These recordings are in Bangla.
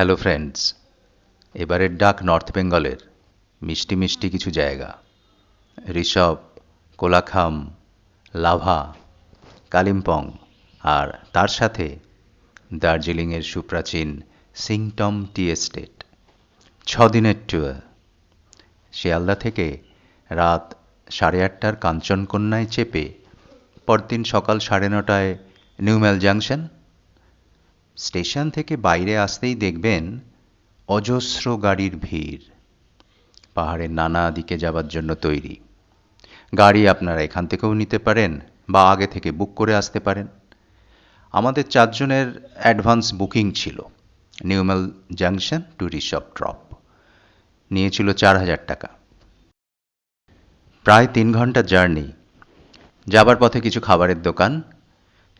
হ্যালো ফ্রেন্ডস এবারের ডাক নর্থ বেঙ্গলের মিষ্টি মিষ্টি কিছু জায়গা। ঋষভ, কোলাখাম, লাভা, কালিম্পং আর তার সাথে দার্জিলিংয়ের সুপ্রাচীন সিংটম টি এস্টেট। ছদিনের ট্যুর শিয়ালদা থেকে রাত সাড়ে আটটার কাঞ্চনকন্যায় চেপে পরদিন সকাল সাড়ে নটায় নিউম্যাল জাংশন স্টেশন থেকে বাইরে আসতেই দেখবেন অজস্র গাড়ির ভিড়। পাহাড়ের নানা দিকে যাবার জন্য তৈরি। গাড়ি আপনারা এখান থেকেও নিতে পারেন বা আগে থেকে বুক করে আসতে পারেন। আমাদের চারজনের অ্যাডভান্স বুকিং ছিল। New Mal junction to Rishop drop. নিয়েছিল চার হাজার টাকা। প্রায় তিন ঘণ্টার জার্নি। যাবার পথে কিছু খাবারের দোকান।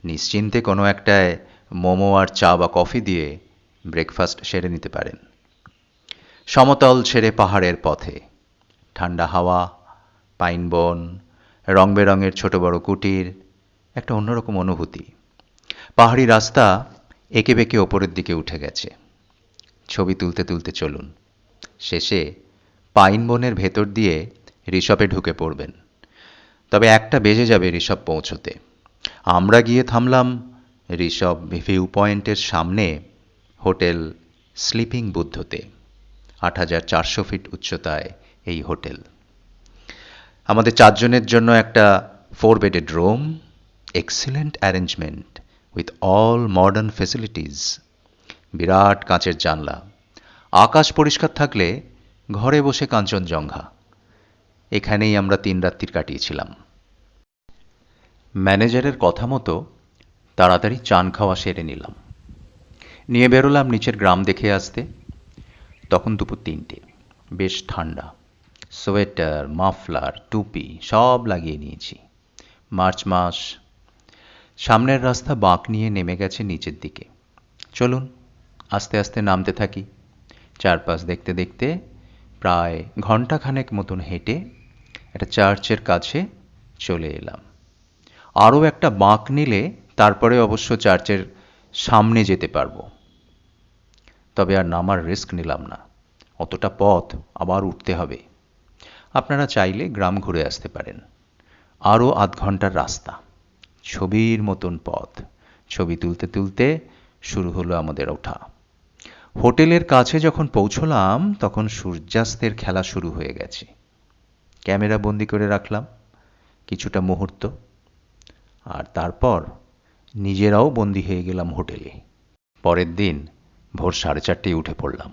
নিশ্চিন্তে কোনো একটায় মোমো আর চা বা কফি দিয়ে ব্রেকফাস্ট সেরে নিতে পারেন। সমতল ছেড়ে পাহাড়ের পথে। ঠান্ডা হাওয়া, পাইন বন রং বেরঙের ছোট বড় কুটির, একটা অন্যরকম অনুভূতি। পাহাড়ি রাস্তা এঁকে বেঁকে ওপরের দিকে উঠে গেছে। ছবি তুলতে তুলতে চলুন। শেষে পাইন বনের ভেতর দিয়ে ঋষভে ঢুকে পড়বেন। তবে একটা বেজে যাবে ঋষভ পৌঁছতে। আমরা গিয়ে থামলাম ঋষভ ভিউ পয়েন্টের সামনে হোটেল স্লিপিং বুদ্ধতে, আট হাজার চারশো ফিট উচ্চতায় এই হোটেল। আমাদের চারজনের জন্য একটা four bedded room, excellent arrangement with all modern facilities, বিরাট কাঁচের জানলা, আকাশ পরিষ্কার থাকলে ঘরে বসে কাঞ্চনজঙ্ঘা। এখানেই আমরা তিন রাত্রির কাটিয়েছিলাম। ম্যানেজারের কথা মতো তাড়াতাড়ি চান খাওয়া সেরে নিলাম। নিয়ে বেরোলাম নিচের গ্রাম দেখে আসতে। তখন দুপুর তিনটে। বেশ ঠান্ডা। সোয়েটার, মাফলার, টুপি সব লাগিয়ে নিয়েছি। মার্চ মাস। সামনের রাস্তা বাঁক নিয়ে নেমে গেছে নিচের দিকে। চলুন, আস্তে আস্তে নামতে থাকি। চারপাশ দেখতে দেখতে প্রায় ঘন্টাখানেক মতন হেঁটে একটা চার্চের কাছে চলে এলাম। আরও একটা বাঁক নিলে তারপরে অবশ্য চার্চের সামনে যেতে পারব। তবে আর নামার রিস্ক নিলাম না। অতটা পথ আবার উঠতে হবে। আপনারা চাইলে গ্রাম ঘুরে আসতে পারেন। আরও আধ ঘণ্টার রাস্তা। ছবির মতন পথ। ছবি তুলতে তুলতে শুরু হলো আমাদের ওঠা। হোটেলের কাছে যখন পৌঁছলাম, তখন সূর্যাস্তের খেলা শুরু হয়ে গেছে। ক্যামেরা বন্দি করে রাখলাম। কিছুটা মুহূর্ত। আর তারপর নিজেরাও বন্দি হয়ে গেলাম হোটেলে। পরের দিন ভোর সাড়ে চারটেয় উঠে পড়লাম।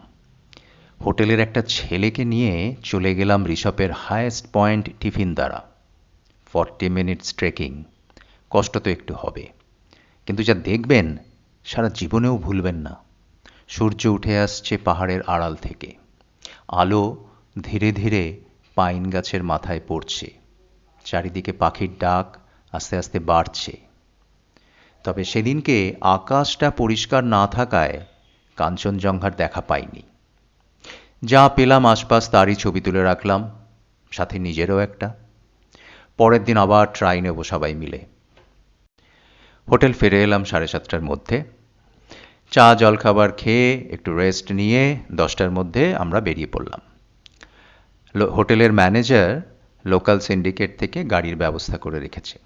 হোটেলের একটা ছেলেকে নিয়ে চলে গেলাম ঋষভের highest point Tiffin Dara. Forty minutes trekking কষ্ট তো একটু হবে। কিন্তু যা দেখবেন, সারা জীবনেও ভুলবেন না। সূর্য উঠে আসছে পাহাড়ের আড়াল থেকে। আলো ধীরে ধীরে পাইন গাছের মাথায় পড়ছে। চারিদিকে পাখির ডাক আস্তে আস্তে বাড়ছে। তবে সেদিনকে আকাশটা পরিষ্কার না থাকায় কাঞ্চনজঙ্ঘার দেখা পাইনি। যা পেলাম আশপাশ তারই ছবি তুলে রাখলাম, সাথে নিজেরও একটা। পরের দিন আবার ট্রাই নেব সবাই মিলে। হোটেল ফিরে এলাম সাড়ে সাতটার মধ্যে। চা, জলখাবার খেয়ে একটু রেস্ট নিয়ে দশটার মধ্যে আমরা বেরিয়ে পড়লাম। হোটেলের ম্যানেজার লোকাল সিন্ডিকেট থেকে গাড়ির ব্যবস্থা করে রেখেছে।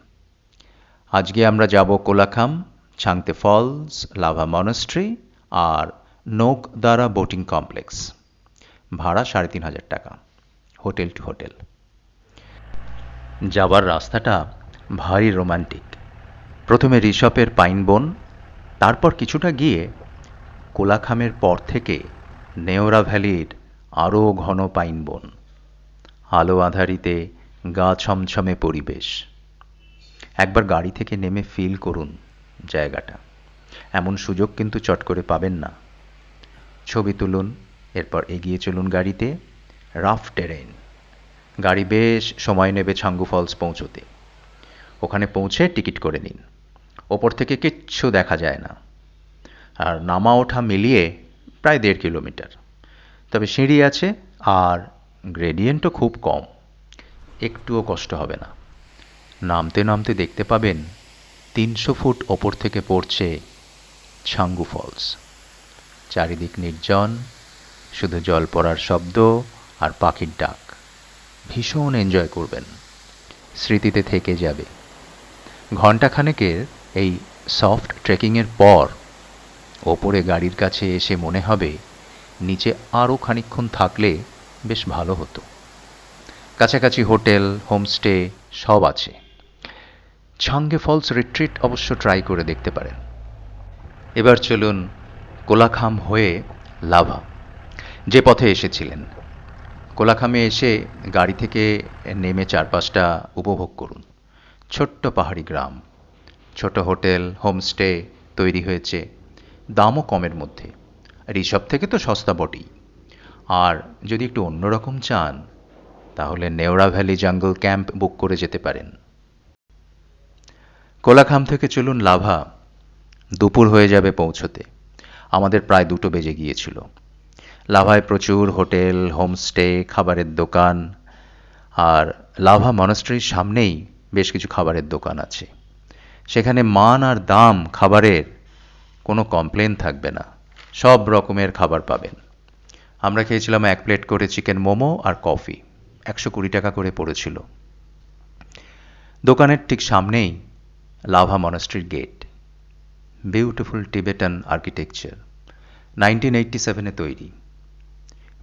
আজকে আমরা যাব কোলাখাম ছাংতে ফলস, লাভা মনস্ট্রি আর নোকদারা বোটিং কমপ্লেক্স। ভাড়া সাড়ে তিন হাজার টাকা, হোটেল টু হোটেল। যাবার রাস্তাটা ভারী রোমান্টিক। প্রথমে ঋষভের পাইন বন, তারপর কিছুটা গিয়ে কোলাখামের পর থেকে নেওরা ভ্যালির আরও ঘন পাইন বন। আলো আধারিতে গা ছমছমে পরিবেশ। একবার গাড়ি থেকে নেমে ফিল করুন জায়গাটা। এমন সুযোগ কিন্তু চট করে পাবেন না। ছবি তুলুন, এরপর এগিয়ে চলুন গাড়িতে। রাফ টেরেন গাড়ি বেশ সময় নেবে ছাঙ্গু ফলস পৌঁছতে। ওখানে পৌঁছে টিকিট করে নিন। ওপর থেকে কিচ্ছু দেখা যায় না। আর নামা ওঠা মিলিয়ে প্রায় দেড় কিলোমিটার। তবে সিঁড়ি আছে আর গ্রেডিয়েন্টও খুব কম। একটুও কষ্ট হবে না। নামতে নামতে দেখতে পাবেন তিনশো ফুট ওপর থেকে পড়ছে ছাঙ্গু ফলস। চারিদিক নির্জন, শুধু জল পড়ার শব্দ আর পাখির ডাক। ভীষণ এনজয় করবেন। স্মৃতিতে থেকে যাবে। ঘণ্টাখানেকের এই সফট ট্রেকিংয়ের পর ওপরে গাড়ির কাছে এসে মনে হবে নিচে আরও খানিকক্ষণ থাকলে বেশ ভালো হতো। কাছাকাছি হোটেল, হোমস্টে সব আছে। ছাঙ্গে ফলস রিট্রিট অবশ্য ট্রাই করে দেখতে পারেন। এবার চলুন কোলাখাম হয়ে লাভা, যে পথে এসেছিলেন। কোলাখামে এসে গাড়ি থেকে নেমে চারপাশটা উপভোগ করুন। ছোট্ট পাহাড়ি গ্রাম, ছোট হোটেল, হোমস্টে তৈরি হয়েছে, দামও কমের মধ্যে। আর এইসব থেকে তো সস্তা বটেই। আর যদি একটু অন্যরকম চান, তাহলে নেওড়া ভ্যালি জঙ্গল ক্যাম্প বুক করে যেতে পারেন। কোলাখাম থেকে চলুন লাভা দুপুর হয়ে যাবে পৌঁছতে। আমাদের প্রায় দুটো বেজে গিয়েছিল। লাভায় প্রচুর হোটেল, হোমস্টে, খাবারের দোকান, আর লাভা মনস্ট্রির সামনেই বেশ কিছু খাবারের দোকান আছে। সেখানে মান আর দাম খাবারের কোনো কমপ্লেন থাকবে না। সব রকমের খাবার পাবেন। আমরা খেয়েছিলাম এক প্লেট করে চিকেন মোমো আর কফি। একশো কুড়ি টাকা করে পড়েছিল। দোকানের ঠিক সামনেই Lava মনাস্ট্রির gate beautiful Tibetan architecture nineteen eighty সেভেনে তৈরি।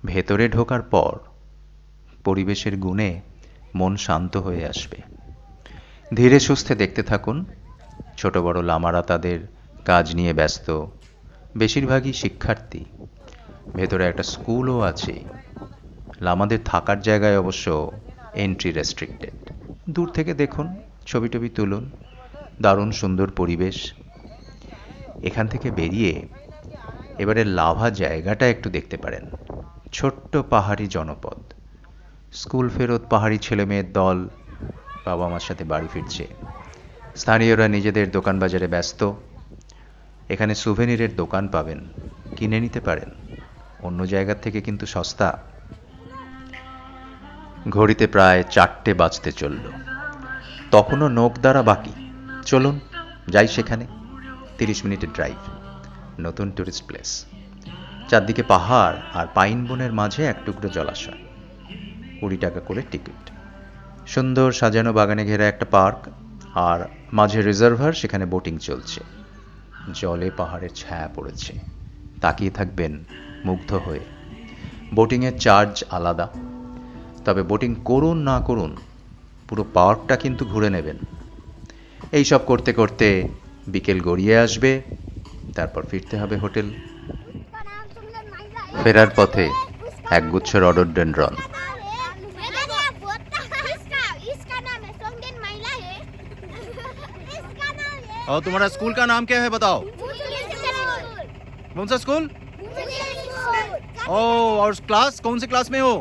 ভেতরে ঢোকার পর পরিবেশের গুণে মন শান্ত হয়ে আসবে। ধীরে সুস্থে দেখতে থাকুন। ছোট বড় লামারা তাদের কাজ নিয়ে ব্যস্ত। বেশিরভাগই শিক্ষার্থী। ভেতরে একটা স্কুলও আছে। লামাদের থাকার জায়গায় অবশ্য এন্ট্রি রেস্ট্রিক্টেড দূর থেকে দেখুন, ছবি টবি তুলুন। দারুণ সুন্দর পরিবেশ। এখান থেকে বেরিয়ে এবারে লাভা জায়গাটা একটু দেখতে পারেন। ছোট্ট পাহাড়ি জনপদ। স্কুল ফেরত পাহাড়ি ছেলে মেয়ের দল, বাবা মার সাথে বাড়ি ফিরছে। স্থানীয়রা নিজেদের দোকান বাজারে ব্যস্ত। এখানে সুভেনিরের দোকান পাবেন, কিনে নিতে পারেন। অন্য জায়গার থেকে কিন্তু সস্তা। ঘড়িতে প্রায় চারটে বাজতে চলল। তখনও নোক দ্বারা বাকি। চলুন, যাই সেখানে। তিরিশ মিনিটের ড্রাইভ নতুন ট্যুরিস্ট প্লেস চারদিকে পাহাড় আর পাইন বনের মাঝে এক টুকরো জলাশয়। কুড়ি টাকা করে টিকিট সুন্দর সাজানো বাগানে ঘেরা একটা পার্ক আর মাঝে রিজার্ভার সেখানে বোটিং চলছে। জলে পাহাড়ের ছায়া পড়েছে। তাকিয়ে থাকবেন মুগ্ধ হয়ে। বোটিংয়ের চার্জ আলাদা। তবে বোটিং করুন না করুন, পুরো পার্কটা কিন্তু ঘুরে নেবেন। এই সব করতে করতে বিকেল গড়িয়ে আসবে তারপর ফিরতে হবে হোটেল ফেরার পথে একগুচ্ছ রডোডেন্ড্রন मैंने आप बोलता इसका इसका नाम है सोंगेन महिला है इसका नाम है और तुम्हारा स्कूल का नाम क्या है बताओ स्कूल कौन सा स्कूल ओ और क्लास कौन सी क्लास में हो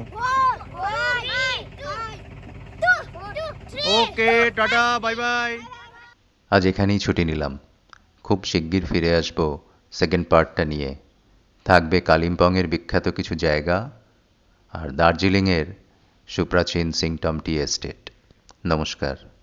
ओके टाटा बाय बाय আজ এখানেই ছুটি নিলাম। খুব শিগগির ফিরে আসব সেকেন্ড পার্টটা নিয়ে। থাকবে কালিম্পংয়ের বিখ্যাত কিছু জায়গা আর দার্জিলিংয়ের সুপ্রাচীন সিংটম টি এস্টেট। নমস্কার।